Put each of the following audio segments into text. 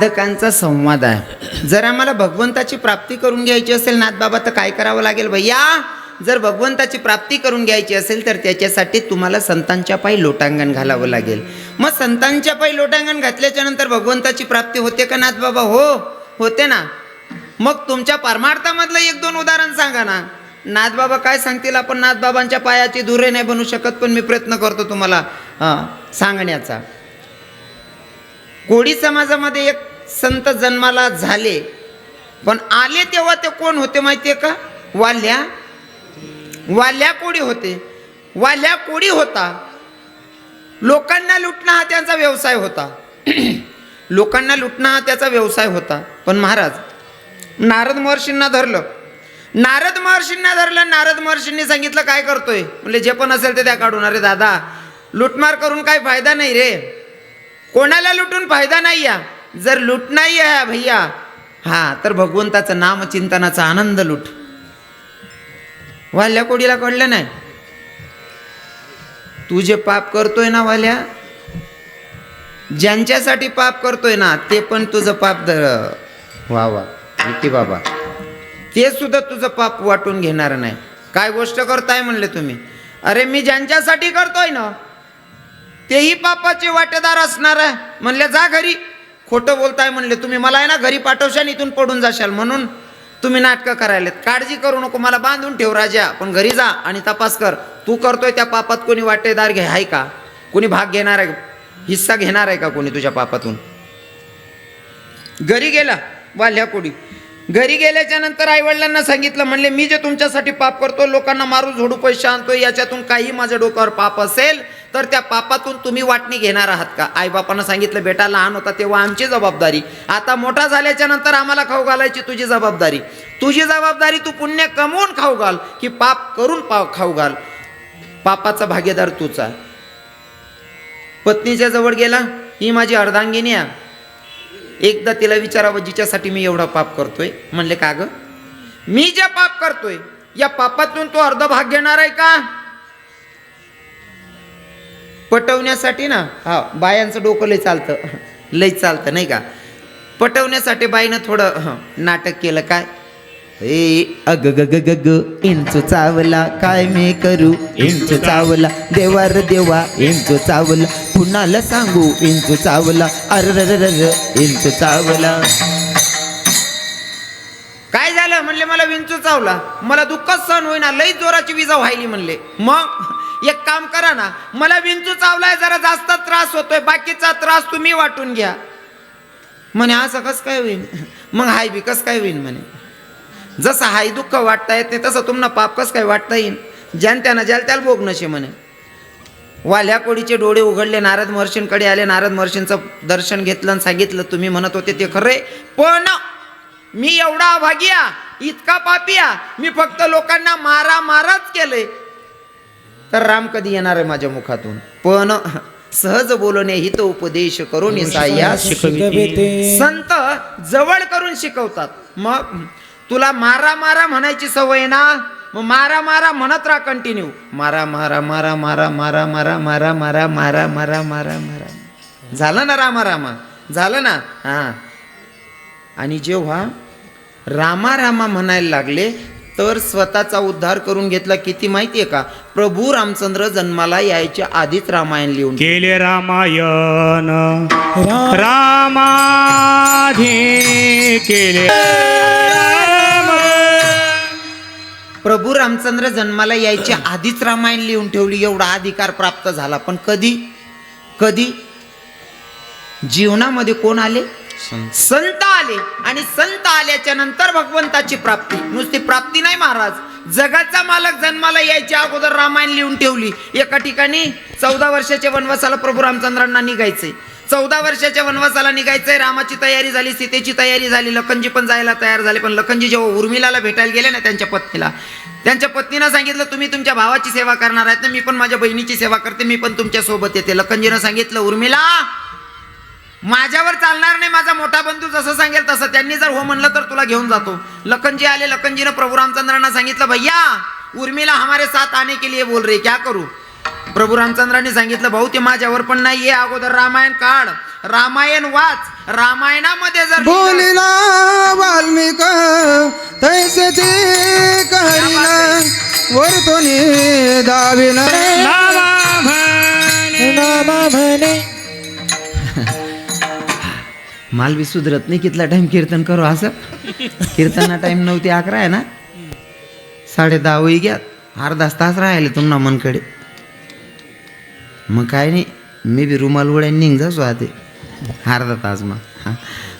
साधकांचा संवाद आहे. जर आम्हाला भगवंताची प्राप्ती करून घ्यायची असेल नाथबाबा तर काय करावं लागेल भैया? जर भगवंताची प्राप्ती करून घ्यायची असेल तर त्याच्यासाठी तुम्हाला संतांच्या पायी लोटांगण घालावं लागेल. मग संतांच्या पायी लोटांगण घातल्याच्या नंतर भगवंताची प्राप्ती होते का नाथबाबा हो होते ना. मग तुमच्या परमार्थामधलं एक दोन उदाहरण सांगा ना. नाथबाबा काय सांगतील आपण? नाथबाबांच्या पायाची धुरे नाही बनू शकत पण मी प्रयत्न करतो तुम्हाला हां सांगण्याचा. कोळी समाजामध्ये एक संत जन्माला झाले. पण आले तेव्हा ते कोण होते माहिती आहे का? वाल्या. वाल्या कोळी होते. वाल्या कोळी होता. लोकांना लुटणं हा त्यांचा व्यवसाय होता. लोकांना लुटणं हा त्याचा व्यवसाय होता. पण महाराज नारद महर्षींना धरलं. नारद महर्षींना धरलं नारद महर्षींनी सांगितलं काय करतोय? म्हणजे जे पण असेल ते त्या काढून. अरे दादा लुटमार करून काय फायदा नाही रे. कोणाला लुटून फायदा नाही या जर लूट नाही आहे भैया हा तर भगवंताचं नामचिंतनाचा आनंद लूट. वाल्या कोडीला कळलं नाही? तू जे पाप करतोय ना वाल्या ज्यांच्यासाठी पाप करतोय ना ते पण तुझं पाप धर वा वा विकी बाबा. ते सुद्धा तुझं पाप वाटून घेणार नाही. काय गोष्ट करताय म्हणले तुम्ही? अरे मी ज्यांच्यासाठी करतोय ना तेही पापाचे वाटेदार असणार आहे. म्हणले जा घरी. खोटं बोलताय म्हणले तुम्ही मला आहे ना घरी पाठवशान इथून पडून जाशाल. म्हणून तुम्ही नाटकं करायलेत. काळजी करू नको मला बांधून ठेव राजा पण घरी जा आणि तपास कर. तू करतोय त्या पापात कोणी वाटेदार घे आहे का? कोणी भाग घेणार आहे? हिस्सा घेणार आहे का कोणी तुझ्या पापातून? घरी गेला वाल्या कोडी. घरी गेल्याच्यानंतर आईवडिलांना सांगितलं म्हणले मी जे तुमच्यासाठी पाप करतो लोकांना मारू झोडू पैसे आणतो याच्यातून काही माझ्या डोक्यावर पाप असेल तर त्या पापातून तुम्ही वाटणी घेणार आहात का? आईबापानं सांगितलं बेटा लहान होता तेव्हा आमची जबाबदारी. आता मोठा झाल्याच्यानंतर आम्हाला खाऊ घालायची तुझी जबाबदारी. तुझी जबाबदारी तू पुण्य कमवून खाऊ घाल की पाप करून पाव खाऊ घाल. पापाचा भागीदार तुझा पत्नीच्या जवळ गेला ही माझी अर्धांगिनी आहे. एकदा तिला विचारावं जिच्यासाठी मी एवढा पाप करतोय? म्हणले का ग? मी जे पाप करतोय या पापातून तो अर्ध भाग घेणार आहे का? पटवण्यासाठी ना हा बायांचं डोकं लय चालतं लय चालतं नाही का? पटवण्यासाठी बाईनं थोडं हं, नाटक केलं काय? ए अग ग ग ग ग इंचू चावला काय मी करू? इंचू चावला देवा र देवा इंचू चावला. कुणाला सांगू? इंचू चावला अर र, इंचू चावला. काय झालं? म्हणले मला विंचू चावला. मला दुःखच सहन होईना लई जोराची विजा व्हायली म्हणले. मग एक काम करा ना मला विंचू चावलाय जरा जास्त त्रास होतोय बाकीचा त्रास तुम्ही वाटून घ्या. म्हणे असं कस काय होईन? मग हाय बी कस काय होईन म्हणे? जसं हाय दुःख वाटता येत नाही तसं तुम्हाला पाप कस काय वाटता येईल ज्यान त्यानं ज्याला त्याला भोग नशे म्हणे. वाल्या कोडीचे डोळे उघडले नारद महर्षींकडे आले नारद महर्षींचं दर्शन घेतलं आणि सांगितलं तुम्ही म्हणत होते ते खरे पण मी एवढा अभागिया इतका पापिया मी फक्त लोकांना मारा माराच केलंय. तर राम कधी येणार आहे माझ्या मुखातून? पण सहज बोलणे हित उपदेश करून संत जवळ करून शिकवतात. मग तुला मारा मारा म्हणायची सवय ना मग मारा मारा म्हणत राहा कंटिन्यू मारा मारा मारा मारा मारा मारा मारा मारा मारा मारा मारा मारा झालं ना रामा रामा झालं ना हां आणि जेव्हा रामा रामा म्हणायला लागले तर स्वतःचा उद्धार करून घेतला किती माहितीये का प्रभू रामचंद्र जन्माला यायच्या आधीच रामायण लिहून केले रामायण रामाधी केले प्रभू रामचंद्र जन्माला यायच्या आधीच रामायण लिहून ठेवली एवढा अधिकार प्राप्त झाला. पण कधी? कधी? जीवनामध्ये कोण आले? संत. आले. आणि संत आल्याच्यानंतर भगवंताची प्राप्ती. नुसती प्राप्ती नाही महाराज. जगाचा मालक जन्माला यायच्या अगोदर रामायण लिहून ठेवली. एका ठिकाणी चौदा वर्षाच्या वनवासाला प्रभू रामचंद्रांना निघायचंय चौदा वर्षाच्या वनवासाला निघायचंय. रामाची तयारी झाली सीतेची तयारी झाली लखनजी पण जायला तयार झाले. पण लखनजी जेव्हा उर्मिलाला भेटायला गेले ना त्यांच्या पत्नीला त्यांच्या पत्नीनं सांगितलं तुम्ही तुमच्या भावाची सेवा करणार आहेत ना मी पण माझ्या बहिणीची सेवा करते मी पण तुमच्यासोबत येते. लखनजीनं सांगितलं उर्मिला माझ्यावर चालणार नाही माझा मोठा बंधू जसं सांगेल तसं त्यांनी जर हो म्हणलं तर तुला घेऊन जातो. लखनजी आले लखनजीनं प्रभू रामचंद्रांना सांगितलं भैया उर्मिला हमारे साथ आने के लिए बोल रे क्या करू? प्रभू रामचंद्रांनी सांगितलं भाऊ ते माझ्यावर पण नाहीये. अगोदर रामायण काढ. रामायण वाच. रामायणामध्ये जर बोलिला वाल्मिक तैसेची करीला वर्तुनी दाविला माल बी सुधरत नाही कितला टाइम कीर्तन करू असं? कीर्तना टाइम नऊ ते अकरा आहे ना? साडे दहा होई घ्या अर्धा तास राहिले तुम्हाला मनकडे. मग काय नाही मी बी रुमाल उड्या निघ जासो आते अर्धा तास मग हां.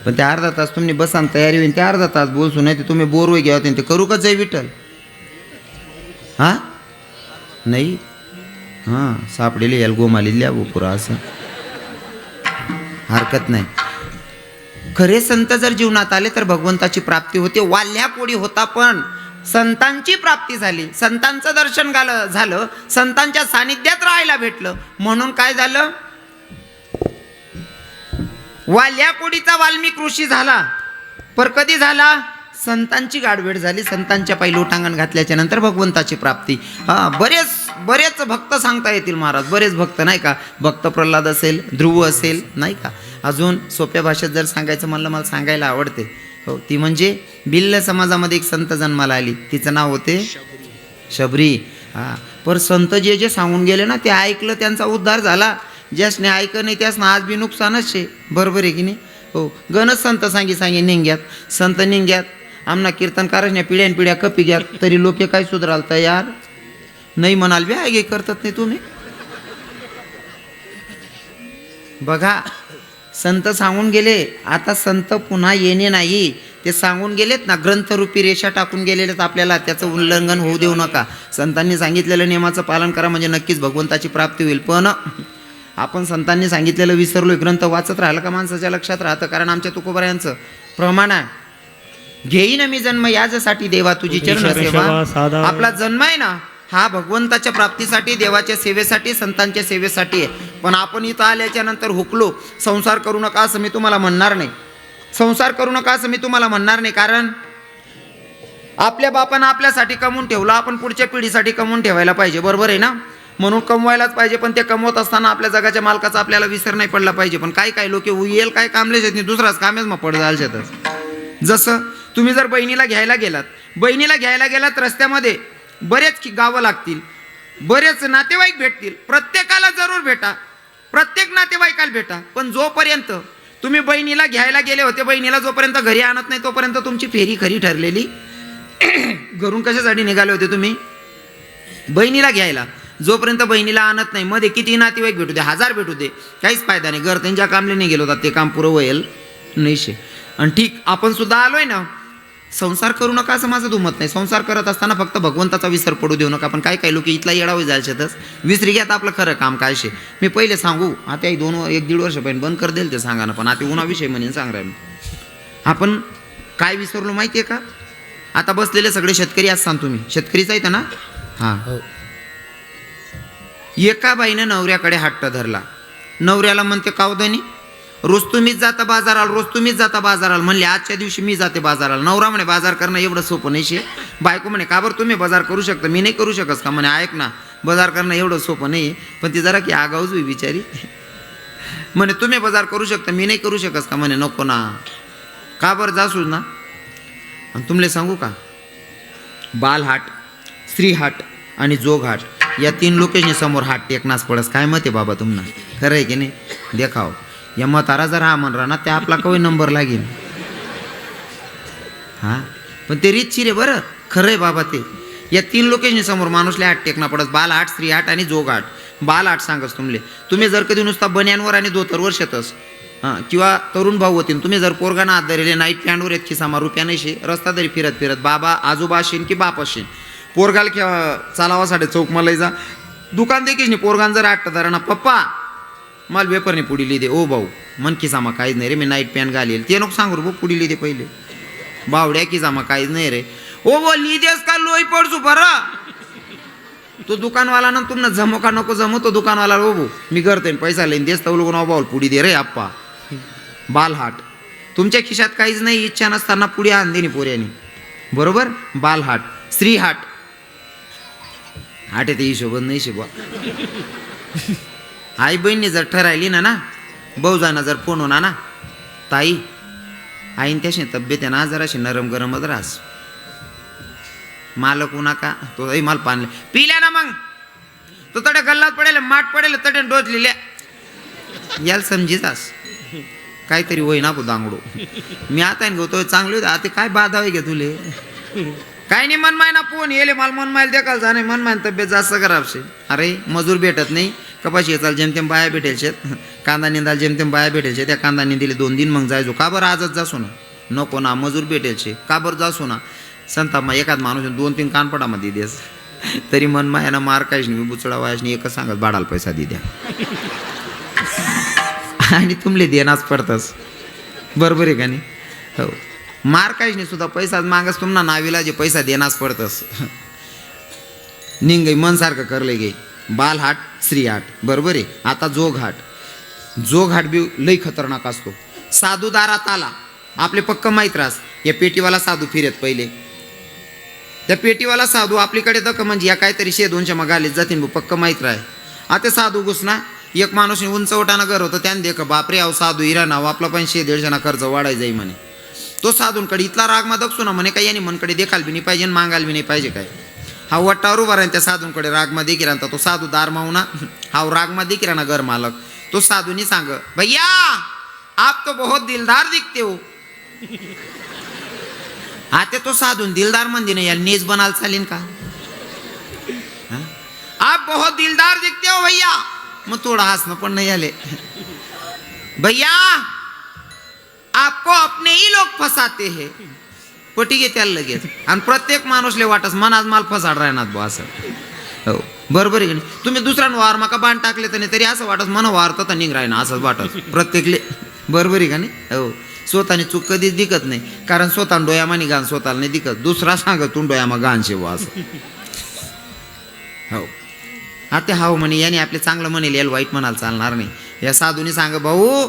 पण ते अर्धा तास तुम्ही बसान तयारी होईल ते अर्धा तास बोलसू नाही ते तुम्ही बोर होई घ्या ते करू का जय विठ्ठल? हा? नाही? हां सापडेले याल गोमाली लिहा पुरा असं. हरकत नाही. खरे संत जर जीवनात आले तर भगवंताची प्राप्ती होते वाल्या कोडी होता पण. संतांची प्राप्ती झाली. संतांचं दर्शन झालं झालं. संतांच्या सानिध्यात राहायला भेटलं. म्हणून काय झालं? वाल्या पुढीचा वाल्मिक ऋषी झाला. पर कधी झाला? संतांची गाडवेड झाली. संतांच्या पायी लोटांगण घातल्याच्या नंतर भगवंताची प्राप्ती. हा बरेच बरेच भक्त सांगता येतील महाराज. बरेच भक्त नाही का? भक्त प्रल्हाद असेल ध्रुव असेल नाही का? अजून सोप्या भाषेत जर सांगायचं म्हणलं मला सांगायला आवडते. हो ती म्हणजे बिल्ल समाजामध्ये एक संत जन्माला आली. तिचं नाव होते शबरी. हा. पर संत जे जे सांगून गेले ना ते ऐकलं त्यांचा उद्धार झाला. ज्यासने ऐकलं नाही त्यासनं आज बी नुकसानच शे बरोबर आहे की नाही? हो. गणच संत सांगी सांगे निंग्यात. संत निंग्यात. आमना कीर्तनकारच पिढ्यान पिढ्या कपी घ्यात. तरी लोक काय सुधराल तयार? नाही म्हणाल बी आगे करतात नाही तुम्ही? बघा संत सांगून गेले आता संत पुन्हा येणे नाही. ते सांगून गेलेत ना ग्रंथरूपी रेषा टाकून गेलेले आहेत आपल्याला त्याचं उल्लंघन होऊ देऊ नका. संतांनी सांगितलेलं नियमाचं पालन करा म्हणजे नक्कीच भगवंताची प्राप्ती होईल. पण आपण संतांनी सांगितलेलं विसरलोय. ग्रंथ वाचत राहिलं का माणसाच्या लक्षात राहतं? कारण आमच्या तुकोबऱ्यांचं प्रमाण आहे. घेईन मी जन्म याच्यासाठी देवा तुझी चरण. सेवा आपला जन्म आहे ना हा भगवंताच्या प्राप्तीसाठी देवाच्या सेवेसाठी संतांच्या सेवेसाठी आहे. पण आपण इथं आल्याच्यानंतर हुकलो संसार करू नका असं मी तुम्हाला म्हणणार नाही. संसार करू नका असं मी तुम्हाला म्हणणार नाही कारण आपल्या बापानं आपल्यासाठी कमवून ठेवलं आपण पुढच्या पिढीसाठी कमवून ठेवायला पाहिजे बरोबर आहे ना? म्हणून कमवायलाच पाहिजे पण ते कमवत असताना आपल्या जगाच्या मालकाचा आपल्याला विसर नाही पडला पाहिजे पण काय काही लोक येईल काय कामलेच येत नाही दुसराच कामेच मग पड जाल शेतच जसं तुम्ही जर बहिणीला घ्यायला गेलात बहिणीला घ्यायला गेलात रस्त्यामध्ये बरेच की गावं लागतील बरेच नातेवाईक भेटतील. प्रत्येकाला जरूर भेटा. प्रत्येक नातेवाईकाला भेटा. पण जोपर्यंत तुम्ही बहिणीला घ्यायला गेले होते बहिणीला जोपर्यंत घरी आणत नाही तोपर्यंत तुमची फेरी खरी ठरलेली. घरून कशासाठी निघाले होते तुम्ही? बहिणीला घ्यायला. जोपर्यंत बहिणीला आणत नाही मध्ये किती नातेवाईक भेटू दे हजार भेटू दे काहीच फायदा नाही. घर त्यांच्या कामले नाही गेलो होता ते काम पुरं होईल. नाही शे. आणि ठीक आपण सुद्धा आलोय ना संसार करू नका असं माझं दुमत नाही. संसार करत असताना फक्त भगवंताचा विसर पडू देऊ नका. पण काय काय लोक इथला येडावे जायचेतच विसरी घ्यात आपलं खरं काम काय शे? मी पहिले सांगू आता एक दोन एक दीड वर्ष पहिलं बंद कर देईल ते सांगा ना पण आता उन्हाविषयी म्हणेन सांग मी. आपण काय विसरलो माहिती आहे का? आता बसलेले सगळे शेतकरी असताना तुम्ही. शेतकरीच आहेत ना? हां. एका बाईनं नवऱ्याकडे हट्ट धरला. नवऱ्याला म्हणते कावदनी रोज तुम्हीच जाता बाजाराला रोज तुम्हीच जाता बाजाराला. म्हणले आजच्या दिवशी मी जाते बाजाराला. नवरा म्हणे बाजार करणं एवढं सोपं नाही शे. बायको म्हणे का बरं तुम्ही बाजार करू शकता? मी नाही करू शकत का? म्हणे ऐक ना बाजार करणं एवढं सोपं नाही पण ती जरा की आगाऊच होई बिचारी. म्हणे तुम्ही बाजार करू शकता? मी नाही करू शकत का? म्हणे नको ना. का बरं? जासू ना. आणि तुमले सांगू का? बालहाट स्त्रीहाट आणि जोगहाट या तीन लोकेशनी समोर हाट टेकनास पडस काय मत आहे बाबा तुम्हाला? खरं आहे की नाही? देखाव. या मतारा जर हा म्हणरा ना ते आपला कवी नंबर लागेल. हा? पण ते रीतशीर आहे बरं. खरं आहे बाबा ते. या तीन लोकेशनी समोर माणूसले हाट टेकना आठ स्त्री आठ आणि जोगाट बाल आठ सांगस तुमले तुम्ही जर कधी नुसता बन्यांवर आणि धोतरवर शेतस हां किंवा तरुण भाऊ होतीन तुम्ही जर पोरगाना हात धरले नाईट पॅन्टवर येत खिसामा रुपया नाही शे रस्ता तरी फिरत फिरत बाबा आजोबा असेन की बाप असेन. पोरगाल किंवा चालावासाठी चौक मला जा. दुकान देखील नाही. पोरगान जर आठ धरा ना पप्पा मला वेपरने पुढी लिहिते ओ भाऊ मन की काहीच नाही रे मी नाईट पॅन्ट घालेल. ते नको सांगू रे भाऊ पुढी लिहिदे पहिले. बावड्या की सामा काहीच नाही रे. ओ बो लिहितेस का? लोई पडसू बरं. तो दुकानवाला ना तुम्हाला जमो का नको जमो तो दुकानवाला ओ भाऊ मी करतोय पैसा लेन देस तवलो ना बावल पुढी दे रे आप्पा. बालहाट तुमच्या खिशात काहीच नाही इच्छा नसताना पुढे आणदेनी पोऱ्यानी. बरोबर? बालहाट श्रीहाट हाट. येते हिशोबत नाही शिबा आई बहिणी जर ठरायली ना ना भाऊजांना जर फोन होणार ना ताई आईन त्याशी तब्येत आहे ना जराशी नरम गरमच रास मालक नका. का तो माल पाणले पिल्या ना मग. तो तडे गल्लात पडेल माठ पडेल तडे डोचलेल्या याला समजीतास काहीतरी होईना दांगडो मी आता गो चांगली होते. आता काय बाधा आहे घे तुले? काही नाही मनमाय ना फोन येले मला मनमायला देखाल जा नाही मनमाय तब्येत जास्त खराब शे. अरे मजूर भेटत नाही कपाशी येचाल जेमतेम बाया भेटेल शेत. कांदा निंदाल जेमतेम बाया भेटेल शे त्या कांदा निंदीले दोन दिन मग जायचो. का बरं आजच जासो ना? नको ना मजूर भेटेल शे. का बरं जासो ना? संता मग एखाद माणूस दोन तीन कानपडामध्ये देस. तरी मन मायानं मार काहीच नाही बुचडा वायच नाही एकच सांगत बाडाला पैसा दे द्या. आणि तुमले देनाच पडतस. बरोबर आहे का नाही? हो. मार काहीच नाही सुद्धा पैसाच मागस तुम्हाला नावीला जे पैसा देनाच पडतस. निंगई मनसारखं करले गे. बालहाट स्त्रीहाट बरोबर आहे? आता जोघाट जोघाट बी लई खतरनाक असतो. साधू दारात आला. आपले पक्क माहीत रास या पेटीवाला साधू फिरत पहिले. त्या पेटीवाला साधू आपलीकडे दख म्हणजे या काहीतरी शे दोनशे मग आले जातील पक्क माहीत राह आता साधू घुसना एक माणूस उंचवटाना घर होतं त्याने देख बापरे अहो साधू इराणा नाव आपला पण शे दीडशेना कर्ज वाढाय जाई म्हणे. तो साधूंकडे इथला राग मा सुना ना म्हणे काही यांनी मनकडे देखाल बी नाही पाहिजे आणि मागाल बी नाही पाहिजे काय. हा वट्टावर उभा राहील त्या साधूंकडे रागमा देखील आणता तो साधू दार मावना हा रागमा देखील ना घर मालक. तो साधूनी सांग भैया आप तो बहुत दिलदार दिखते हो. आता तो साधून दिलदार म्हणजे ना याला नेज बनाल चालेल का? हा? आप बहुत दिलदार दिखते हो भैया. मग थोडं हसणं पण नाही आले. भैया आपको अपने ही लोग फसाते हे। पटी घे त्याला लगेच। आणि प्रत्येक माणूसले वाटस मनात माल फसाड राहणार बा असं. हो बरोबर आहे की नाही? तुम्ही दुसऱ्यानं वार माका बाण टाकले तर नाही तरी असं वाटत मन वारतं तर निघ राहीना असंच वाटत प्रत्येकले बरोबर आहे का नाही? हो. स्वतःने चूक कधीच दिकत नाही. कारण स्वतः डोयामानी घाण स्वतःला नाही दिकत दुसरा सांगत तू डोयामा गाण शेवा असं. हो. आता हाव म्हणे याने आपले चांगलं म्हणेल याला वाईट म्हणाल चालणार नाही. या साधूने सांग भाऊ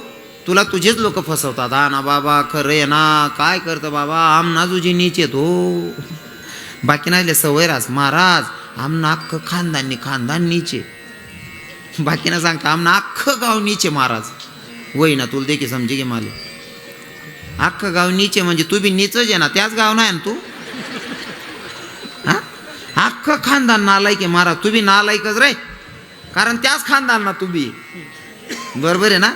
तुला तुझेच लोक फसवतात. हा ना बाबा खरं आहे ना. काय करतं बाबा? आमना तुझी नीच येत हो बाकी नाही सवयराज महाराज आमना अख्खं खानदानी खानदान नीचे बाकी ना सांगता आमना अख्खं गाव नीचे महाराज. वय ना तुला देखील समजे घे माले. अख्खं गाव नीचे म्हणजे तू बी नीचच आहे ना त्याच गाव नाही ना तू? हा? अख्खं खानदान नालायक आहे महाराज. तू बी नालायकच रे. कारण त्याच खानदान ना तू बी. बरोबर आहे ना?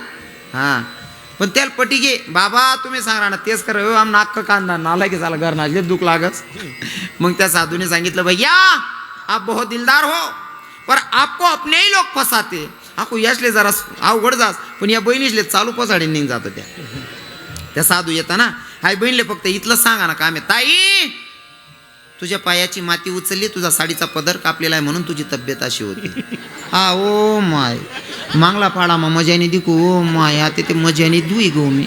हां. पण त्याला पटी घे. बाबा तुम्ही सांगा ना तेच कर हो आमना कांदा खानदान नालायक झाला घर नाजले दुःख लागच मग त्या साधूने सांगितलं भैया आप बहुत दिलदार हो पर आपको अपने ही लोक फसाते. आपको यशले जरा अवघड जास पण या बहिणीसले चालू फसाडे निघ जातं त्या. त्या साधू येताना हाय बहिणले फक्त इथलं सांगा ना काम आहे. ताई तुझ्या पायाची माती उचलली तुझा साडीचा पदर कापलेला आहे म्हणून तुझी तब्येत अशी होती. हा ओ माय. मांगला पाडा मग मजाने दिकू ओ माय. आता ते मजाने दुई गो मी.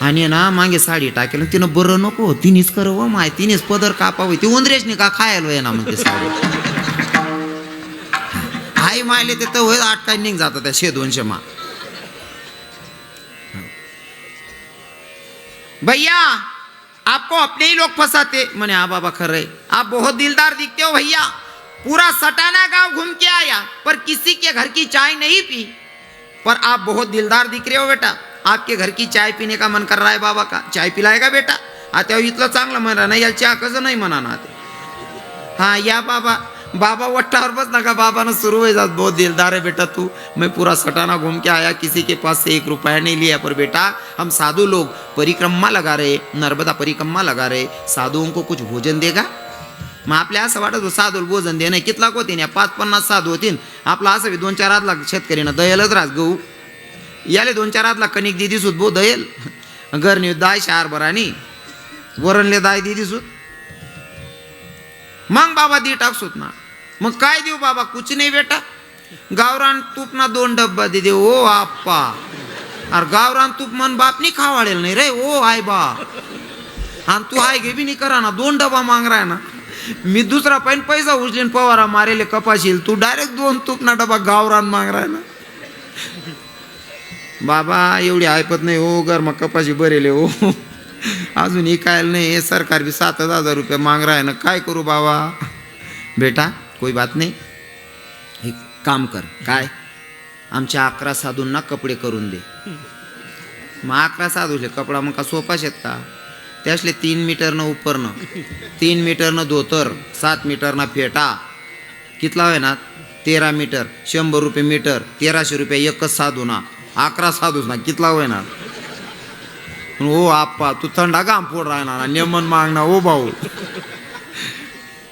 आणि ना मागे साडी टाकेल तिनं बरं नको तिनेच कर व माय. तिनेच पदर कापावं. ती उंदरेशने का खायला ये ना मग साडी. आई मायले ते तर आठ काय निघ जातं त्या शे दोनशे मा. भैया! आपको अपने ही लोग फंसाते। मैंने हाँ बाबा खर रहे आप बहुत दिलदार दिखते हो भैया। पूरा सटाना गांव घूम के आया पर किसी के घर की चाय नहीं पी। पर आप बहुत दिलदार दिख रहे हो बेटा। आपके घर की चाय पीने का मन कर रहा है बाबा का। चाय पिलाएगा बेटा? आता हो इथलं चांगलं म्हणा नाही याला चहा कसं नाही म्हणा ना ते हाँ या बाबा बाबा वट्टावर बस ना का बाबा ना शुरू हो जात बहुत दिलदार है बेटा तू। मैं पूरा सटाना घूम के आया किसी के पास से एक रुपया नहीं लिया पर बेटा हम साधु लोग परिक्रमा लगा रहे नर्मदा परिक्रमा लगा रहे साधुओं को कुछ भोजन देगा? मग आपल्या असं वाटत होतं साधू भोजन देणं कितला होतीन या पाच पन्नास साधू होतीन. आपला असं बी दोन चार हातला शेतकरीनं दयलच राहत गहू. याले दोन चार हातला कणिक दिदी सुत बो दयल. घरनी दाय शार बरानी वरणले दाय दिदी सुत मग बाबा दी टाकसूत ना मग काय देऊ बाबा? कुछ नाही बेटा. गावरान तूप ना दोन डब्बा दे दे. ओ आप्पा. अरे गावरान तूप मन बापनी खावाळेल नाही रे. ओ आय बा आणि तू हाय घे बी नाही करा ना. दोन डबा मांगराय ना. मी दुसरा पण पैसा उचलीन पवारा मारेले कपाशील. तू डायरेक्ट दोन तूप ना डबा गावरान मांगराय ना. बाबा एवढी ऐपत नाही. हो गर मग कपाशी बरेले हो अजून इकायला नाही. हे सरकार बी सात हजार रुपये मांग ना. काय करू बाबा? बेटा कोई बात नाही। हे काम कर काय? आमच्या अकरा साधूंना कपडे करून दे। मग अकरा साधूले कपडा मग का सोपा शेत का? त्यासले तीन मीटरनं उपरनं तीन मीटरनं धोतर सात मीटरनं फेटा। कितला होय ना? तेरा मीटर शंभर रुपये मीटर तेराशे रुपये एकच साधू ना अकरा साधूच ना कितला होय ना? ओ आप्पा तू थंडा गाम फोड राहणार नेमन मागणार ओ भाऊ।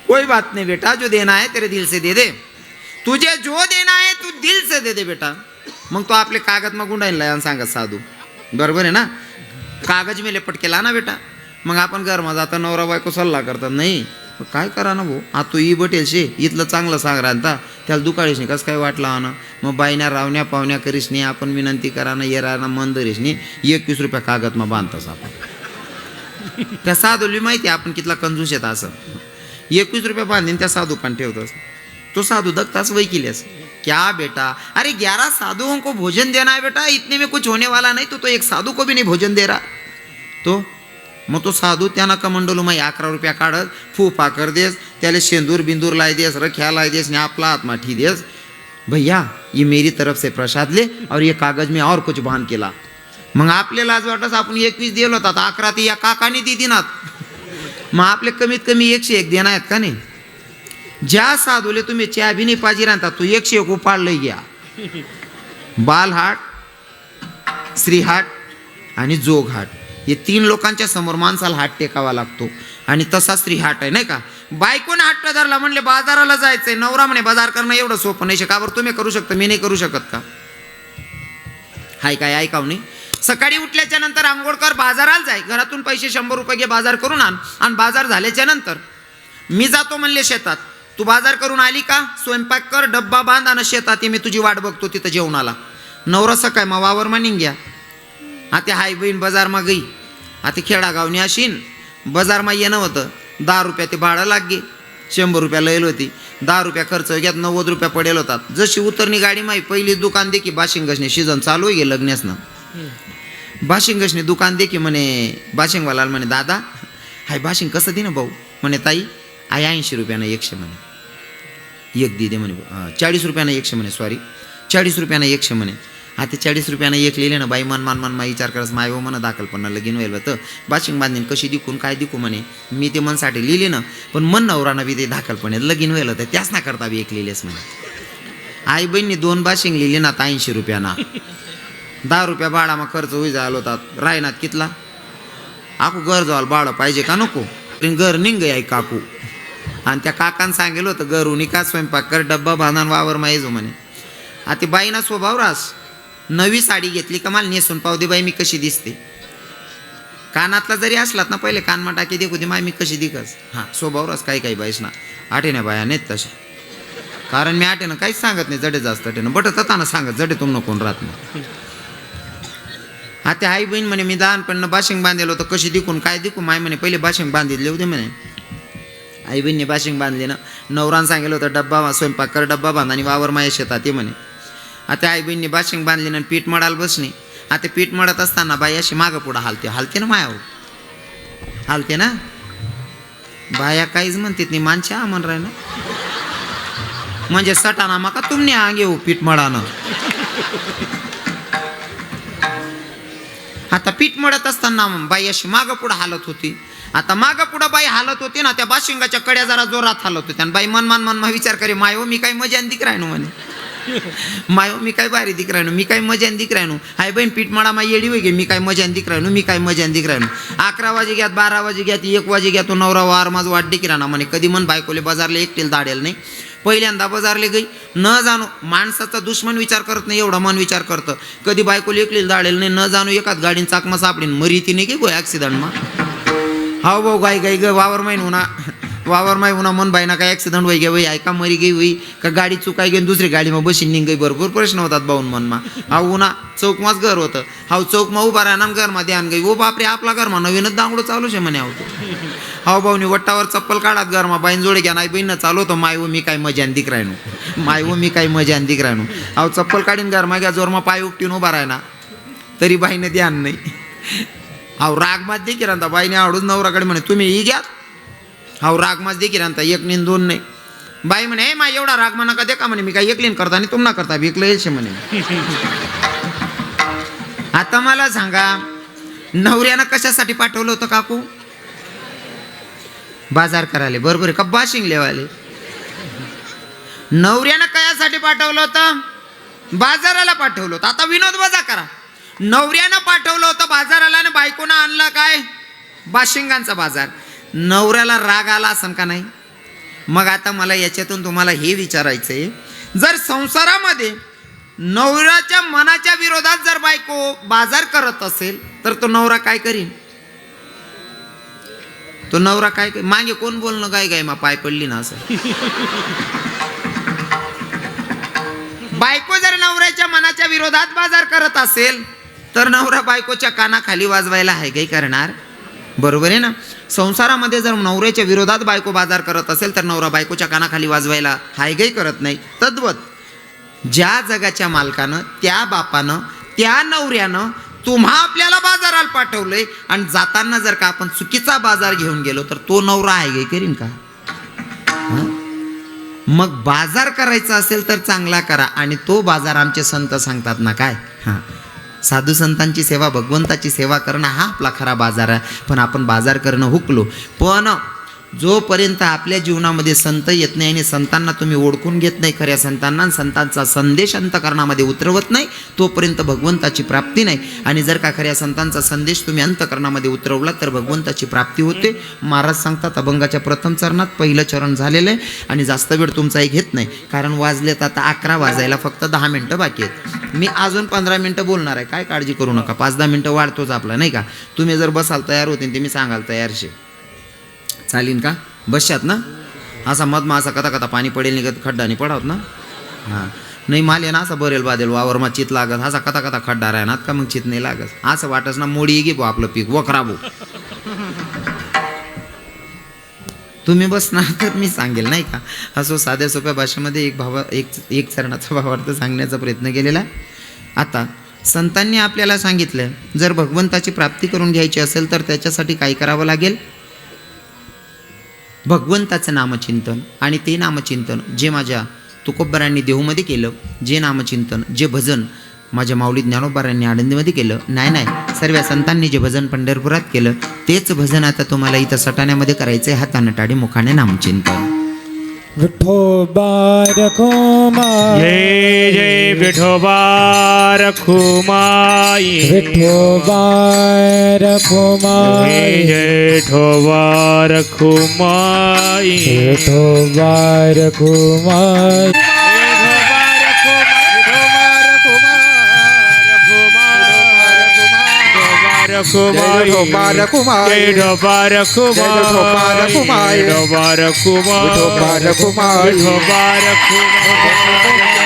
कोई बात नहीं बेटा जो देना है तेरे दिल से दे दे। तुझे जो देना है तू दिल से दे दे बेटा। मग तो आपले कागद मग गुंडायला सांगत साधू। बरोबर आहे ना? कागज मी लेपट केला ना बेटा। मग आपण घरमा जाता नवरा बायको सल्ला करतात नाही काय करा ना भाऊ? आता तू ई बटेल शे इथलं चांगलं सांग राहता त्याला दुकाळीस नाही कसं काय वाटला ना मग बायण्या रावण्या पावण्या करीस नाही आपण विनंती करा ना ये ना मन धरीस नाही. एकवीस रुपया कागद मग बांधतास आपण. त्या साधूली माहिती आहे आपण कितला कंजूस येत असं. एकवीस रुपये बांधीन त्या साधू पण ठेवतोस तो साधू दत्तास वकीलेस क्या बेटा? अरे ग्यारह साधुओं को भोजन देना है बेटा इतने में कुछ होने वाला नहीं तो तो एक साधू को भी नहीं भोजन दे रहा। तो मग तो साधू त्यांना कमंडलो मग अकरा रुपया काढत फू कर देस त्याला शेंदूर बिंदूर लाई देस रख्या लाई देस ने आपला हाथ माठी देस. भैया ये मेरी तरफ से प्रसाद ले और ये कागज में और कुछ बांध केला मग आपल्याला आज वाटत आपण एकवीस दिलो होता आता अकरा ते या काकाने ती दिनात. मग आपले कमीत कमी एकशे एक देणं आहेत का नाही? ज्या साधूले तुम्ही चहा बी पाजी राहता तो एकशे एक उपाडलं घ्या. बालहाट श्रीहाट आणि जोगहाट हे तीन लोकांच्या समोर माणसाला हात टेकावा लागतो. आणि तसा श्रीहाट आहे नाही का? बायकोने हात धरला म्हणले बाजाराला जायचंय. नवरा म्हणे बाजार करणं एवढं सोपं नाही. का बरं? तुम्ही करू शकता मी नाही करू शकत का? हाय काय ऐकाव नाही? सकाळी उठल्याच्या नंतर आंघोळ कर बाजाराला जाय. घरातून पैसे शंभर रुपये घे बाजार करून आण. आणि बाजार झाल्याच्यानंतर मी जातो म्हणले शेतात. तू बाजार करून आली का? स्वयंपाक कर डब्बा बांध आणि शेतात मी तुझी वाट बघतो तिथं जेवणाला. नवरा सकाळ मग वावर निघ्या. घ्या आता हाय बहीण बाजारमा गई आता खेडागावनी अशीन. बाजारमा येणं होतं. दहा रुपया ते भाडं लाग गे शंभर रुपया लयल होती. दहा रुपया खर्च घ्यात नव्वद रुपया पडेल होतात. जशी उतरणी गाडी माही पहिली दुकान देखी की बाशिंगसने. सीझन चालू आहे गे लग्नेसनं बाशिंगशने दुकान दे की म्हणे बाशिंगवालाला म्हणे दादा हाय बाशिंग कसं दे ना भाऊ? म्हणे ताई आय ऐंशी रुपयानं एकशे म्हणे एक दे दे म्हणे चाळीस रुपयानं एकशे म्हणे सॉरी चाळीस रुपयानं एकशे म्हणे आता चाळीस रुपयानं एक लिहिले ना बाई मन मान मान मा विचार करस माय हो म्हणा दाखल पण लगीन व्हायला तर. बाशिंग बांधीन कशी दिकून काय दिकू म्हणे मी ते मनसाठी लिहिले ना पण मन नवरानं बी ते दाखल पण लगीन व्हायला तर त्याच ना करता बी एक लिहिलेस म्हणे आई बहिणी दोन बाशिंग लिहिले ना ऐंशी रुपयाना. दहा रुपया भाडामा खर्च होई जायला होतात रायनात कितला? आकू घर जाल बाळ पाहिजे का नको? घर निंग आहे काकू. आणि त्या काकान सांगेल होतं घर का स्वयंपाक कर डब्बा बांधान वावर मायजो म्हणे. आता बाईना स्वभाव रास. नवी साडी घेतली का मला नेसून पाहू दे बाई मी कशी दिसते. कानातला जरी असलात ना पहिले कानमा टाकी देखू दे माय मी कशी दिकस हां स्वभाव रास काही काही बाईस ना आठेने बाया नाहीत तशा. कारण मी आठेनं काहीच सांगत नाही जडे जास्त आठेनं. बटत ना सांगत जडे तुम कोण राहत नाही आता आई बहीण म्हणे मी लहानपणनं बाशिंग बांधलेलं होतं कशी दिकून काय दिकू माय म्हणे पहिले बाशिंग बांधितले होते म्हणे. आई बहिणीने बाशिंग बांधले ना. नवरान सांगितलं होतं डब्बा स्वयंपाक कर डब्बा बांध आणि वावर माया शेतात ते म्हणे. आता आई बहिणीने बाशिंग बांधली ना पीठ मडाल बसणे आता पीठ मळत असताना बाई अशी मागं पुढं हालते. हालते ना मायावर? हालते ना? बाया काहीच म्हणतात नाही मानच्या म्हण राय ना. म्हणजे सटाना माका तुमने आगे हो पीठ मडानं आता पीठ मळत असताना बाई अशी मागं पुढं हालत होती. आता मागं पुढं बाई हालत होती ना त्या बाशिंगाच्या कड्या जरा जोरात हालत होत्या आणि बाई मन मन मन विचार करे माय हो मी काही मजा दिक राहिनो म्हणे. माय मी काय भारी दिक राहिनो मी काय मजा दिक राहिनो हाय बहीण पीठ मळा माई येडी वगे मी काय मजा दिक राहिनो मी काय मजा दिक राहिनो अकरा वाजे घ्यात बारा वाजे घ्यात एक वाजे घ्या तो नवरा वार माझं वाट दिक राहणार म्हणे. कधी मन बायकोले बाजारले एकटेल दाडेल नाही. पहिल्यांदा बाजारले गई. न जाणो माणसाचा दुश्मन विचार करत नाही एवढा मन विचार करतं. कधी बायकोले एकलेलं दाडेल नाही न जाणू एकाच गाडीन चाकमा सापडीन. मरी ती नाही गो ॲक्सिडंटमा हाव भाऊ गाई गाई ग वावर माहीन होणार वावर माय होना मन बाईना काय ॲक्सिडंट होई गे वई ऐका मरी गई होई का गाडी चुकाय गेली दुसरी गाडीमा बशीन निघ भरपूर प्रश्न होतात बाहून मनमा. हाव उन्हा चौकमाच घर होतं. हाव चौकमा उभा राहणार आणि घरमा ध्यान गई ओ बापरे आपला घरमा नवीनच दांगडो चालू शे म्हणे आवतो. हाव भाऊनी वट्टावर चप्पल काढात घरमा बाईन जोडे घ्या नाही बहीण होतो माय हो मी काय मजान दिक राहणू माय हो मी काय मजान दिक राहणू हाव चप्पल काढीन घरमा घ्या जोरमा पाय उपटीन उभा राहना तरी बाईने ध्यान नाही. हाव रागमात देखील राहता बाईने आवडून नवराकडे म्हणे तुम्ही ही घ्या हाव रागमात देखील राहता एक नीन दोन नाही. बाई म्हणे "ए, मा एवढा राग म्हणा का दे का म्हणे मी काय एकलीन करता आणि तुम ना करता विकलं येशे म्हणे. आता मला सांगा नवऱ्यानं कशासाठी पाठवलं होतं काकू? बाजार करायला बरोबर आहे का? बाशिंग लेवाले. नवऱ्यानं कशासाठी पाठवलं होतं? बाजाराला पाठवलं होतं. आता विनोद वजा करा. नवऱ्यानं पाठवलं होतं बाजाराला आणि बायकोनं आणलं काय? बाशिंगांचा बाजार. नवऱ्याला राग आला असन का नाही? मग आता मला याच्यातून तुम्हाला हे विचारायचं आहे जर संसारामध्ये नवऱ्याच्या मनाच्या विरोधात जर बायको बाजार करत असेल तर तो नवरा काय करीन? तो नवरा काय करीन? मागे कोण बोलणं काय काय मा पाय पडली ना असं? बायको जर नवऱ्याच्या मनाच्या विरोधात बाजार करत असेल तर नवरा बायकोच्या कानाखाली वाजवायला हायगाई करणार. बरोबर आहे ना? संसारामध्ये जर नवऱ्याच्या विरोधात बायको बाजार करत असेल तर नवरा बायकोच्या कानाखाली वाजवायला हायगही करत नाही. तद्वत ज्या जगाच्या मालकानं त्या बापानं त्या नवऱ्यानं तुम्हा आपल्याला बाजाराला पाठवलंय आणि जाताना जर का आपण चुकीचा बाजार घेऊन गेलो तर तो नवरा आहे करीन का? मग बाजार करायचा असेल तर चांगला करा आणि तो बाजार आमचे संत सांगतात ना काय? हां. साधू संतांची सेवा भगवंताची सेवा करणं हा आपला खरा बाजार आहे. पण आपण बाजार करणं हुकलो. पण जोपर्यंत आपल्या जीवनामध्ये संत येत नाही आणि संतांना तुम्ही ओळखून घेत नाही खऱ्या संतांना आणि संतांचा संदेश अंतकरणामध्ये उतरवत नाही तोपर्यंत भगवंताची प्राप्ती नाही. आणि जर का खऱ्या संतांचा संदेश तुम्ही अंतकरणामध्ये उतरवला तर भगवंताची प्राप्ती होते. महाराज सांगतात अभंगाच्या प्रथम चरणात पहिलं चरण झालेलं आहे आणि जास्त वेळ तुमचा एक घेत नाही. कारण वाजलेत आता अकरा वाजायला फक्त दहा मिनटं बाकी आहेत. मी अजून पंधरा मिनटं बोलणार आहे. काय काळजी करू नका. पाच दहा मिनटं वाढतोच आपला नाही का? तुम्ही जर बसाल तयार होतील ते मी सांगाल तयारशी चालीन का? बसशात ना? असा मधमा असा कथा कथा पाणी पडेल निघत खड्डा नाही पडावत ना? हां. नाही माल ना असं बरेल बादेल वावरमा चित लागत असा कथा कथा खड्डा राहणार का मग चित नाही लागत? असं वाटच ना मोडी गे आपलं पीक वखराबो तुम्ही बसणार तर मी सांगेल नाही का? असो साध्या सोप्या भाषेमध्ये एक भावा एक एक चरणाचा भावार्थ सांगण्याचा प्रयत्न केलेला आता संतांनी आपल्याला सांगितलं जर भगवंताची प्राप्ती करून घ्यायची असेल तर त्याच्यासाठी काय करावं लागेल? भगवंताचं नामचिंतन आणि ते नामचिंतन जे माझ्या तुकोबरांनी देहूमध्ये केलं जे नामचिंतन जे भजन माझ्या माऊली ज्ञानोबारांनी आनंदीमध्ये केलं नाही नाही सर्व संतांनी जे भजन पंढरपुरात केलं तेच भजन आता तुम्हाला इथं सटाण्यामध्ये करायचं आहे हातानं टाडी मुखाने नामचिंतन. વિઠો બારખો જય જય વિઠો બારખો માઈ વિઠો બારખો માઈ વિઠો બારખો માઈ Kumar Dhopara Kumar Dhopara Kumar Dhopara Kumar Dhopara Kumar Dhopara Kumar Dhopara Kumar